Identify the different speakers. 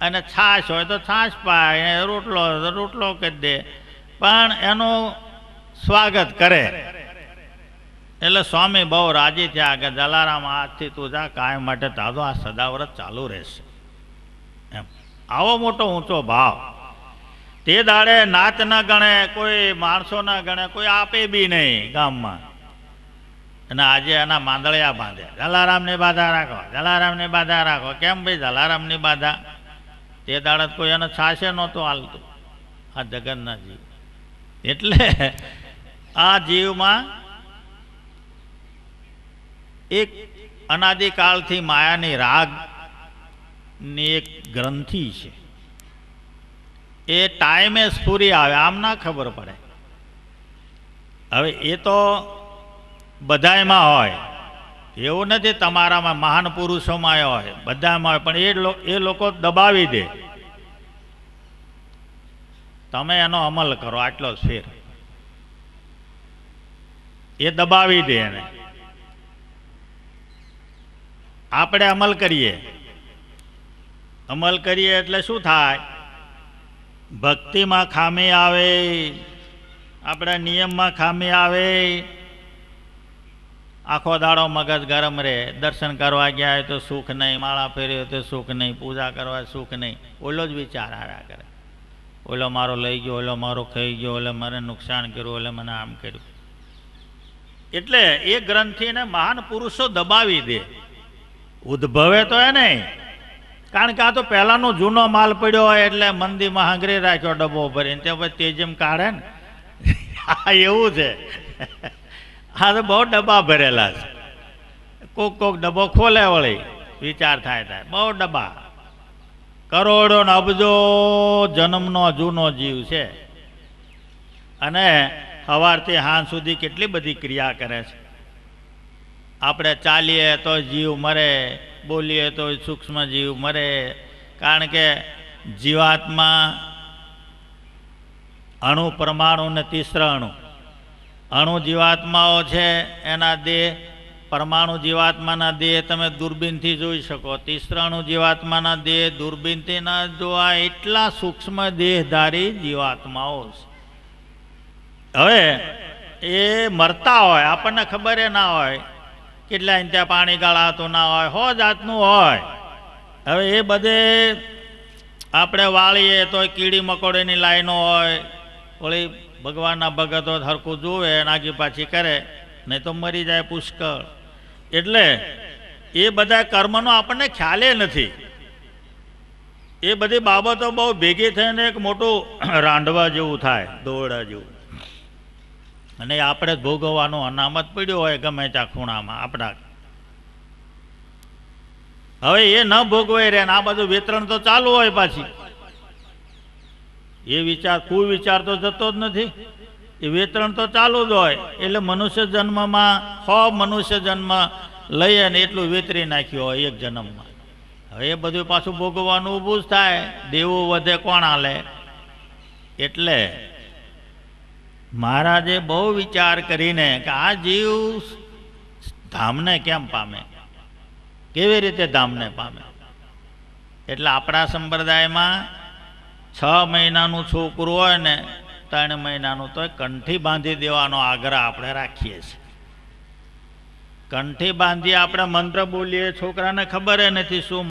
Speaker 1: અને છાશ હોય તો છાશ પાય રોટલો હોય તો રોટલો કરી દે. પણ એનું સ્વાગત કરે. એટલે સ્વામી બહુ રાજી થયા કે જલારામ, આજથી તું જા, કાયમ માટે તારો આ સદાવ્રત ચાલુ રહેશે. એમ. આવો મોટો ઊંચો ભાવ. તે દાડે નાચ ન ગણે, કોઈ માણસો ન ગણે, કોઈ આપે બી નહીં ગામમાં. અને આજે એના માંદળિયા બાંધે જલારામની બાધા રાખો જલારામની બાધા રાખો કેમ ભાઈ જલારામની બાધા? તે દાડે કોઈ એને છાશે નહોતું હાલતું. આ જગતના જીવ એટલે આ જીવમાં એક અનાદિકાળથી માયાની રાગની એક ગ્રંથિ છે. એ ટાઈમે સ્ફૂરી આવે, આમ ના ખબર પડે. હવે એ તો બધાયમાં હોય. એવું નથી તમારામાં મહાન પુરુષોમાં હોય, બધામાં હોય, પણ એ લોકો દબાવી દે. તમે એનો અમલ કરો, આટલો શેર એ દબાવી દે એને. આપણે અમલ કરીએ. અમલ કરીએ એટલે શું થાય? ભક્તિમાં ખામી આવે, આપણા નિયમમાં ખામી આવે આખો દાડો મગજ ગરમ રહે દર્શન કરવા ગયા હોય તો સુખ નહીં, માળા ફેર્યો તો સુખ નહીં, પૂજા કરવા સુખ નહીં. ઓલો જ વિચાર હારા કરે. ઓલો મારો લઈ ગયો, ઓલો મારો ખાઈ ગયો, ઓલે મને નુકસાન કર્યું, ઓલે મને આમ કર્યું. એટલે એ ગ્રંથિને મહાન પુરુષો દબાવી દે. ઉદ્ભવે તો એ નહીં. કારણ કે આ તો પહેલાનો જૂનો માલ પડ્યો હોય એટલે મંદી હાંગરી રાખ્યો ડબ્બો ભરીને. તે પછી તેજમ કાઢે ને. આ એવું છે. હા તો બહુ ડબ્બા ભરેલા છે. કોક કોક ડબ્બો ખોલે વળી, વિચાર થાય થાય, બહુ ડબ્બા. કરોડો ને અબજો જન્મનો જૂનો જીવ છે. અને સવારથી હાંજ સુધી કેટલી બધી ક્રિયા કરે છે. આપણે ચાલીએ તો જીવ મરે, બોલીએ તો સૂક્ષ્મ જીવ મરે, કારણ કે જીવાત્મા અણુ પરમાણુ ને તીસરા અણુ. અણુ જીવાત્માઓ છે, એના દેહ, પરમાણુ જીવાત્માના દેહ તમે દૂરબીનથી જોઈ શકો. તીસરાણુ જીવાત્માના દેહ દૂરબીનથી ના જોવા એટલા સૂક્ષ્મ દેહધારી જીવાત્માઓ છે. હવે એ મરતા હોય, આપણને ખબર એ ના હોય કેટલા ત્યાં પાણી ગાળાતું ના હોય, હો જાતનું હોય. હવે એ બધે આપણે વાળીએ તો કીડી મકોડીની લાઈનો હોય વળી ભગવાનના ભગતો હરખું જુએ નાગી પાછી કરે, નહીં તો મરી જાય પુષ્કળ. એટલે એ બધા કર્મનો આપણને ખ્યાલે નથી. એ બધી બાબતો બહુ ભેગી થઈને એક મોટું રાંડવા જેવું થાય, દોરડા જેવું. અને આપણે જ ભોગવવાનું અનામત પડ્યું હોય ગમે ત્યાં ખૂણામાં, આપણા. હવે એ ન ભોગવાઈ રહે આ બધું વિતરણ તો ચાલુ હોય પાછી. એ વિચાર, કુવિચાર તો જતો જ નથી. એ વિતરણ તો ચાલુ જ હોય. એટલે મનુષ્ય જન્મમાં, સો મનુષ્ય જન્મ લઈ અને એટલું વિતરી નાખ્યું હોય એક જન્મમાં. હવે એ બધું પાછું ભોગવવાનું ઊભું જ થાય. દેવું વધે કોણ હાલે? એટલે મહારાજે બહુ વિચાર કરીને કે આ જીવ ધામને કેમ પામે? કેવી રીતે ધામને પામે? એટલે આપણા સંપ્રદાયમાં છ મહિનાનું છોકરું હોય ને, ત્રણ મહિનાનું તો કંઠી બાંધી દેવાનો આગ્રહ આપણે રાખીએ છીએ. કંઠી બાંધી આપણે મંત્ર બોલીએ, છોકરાને ખબર નથી શું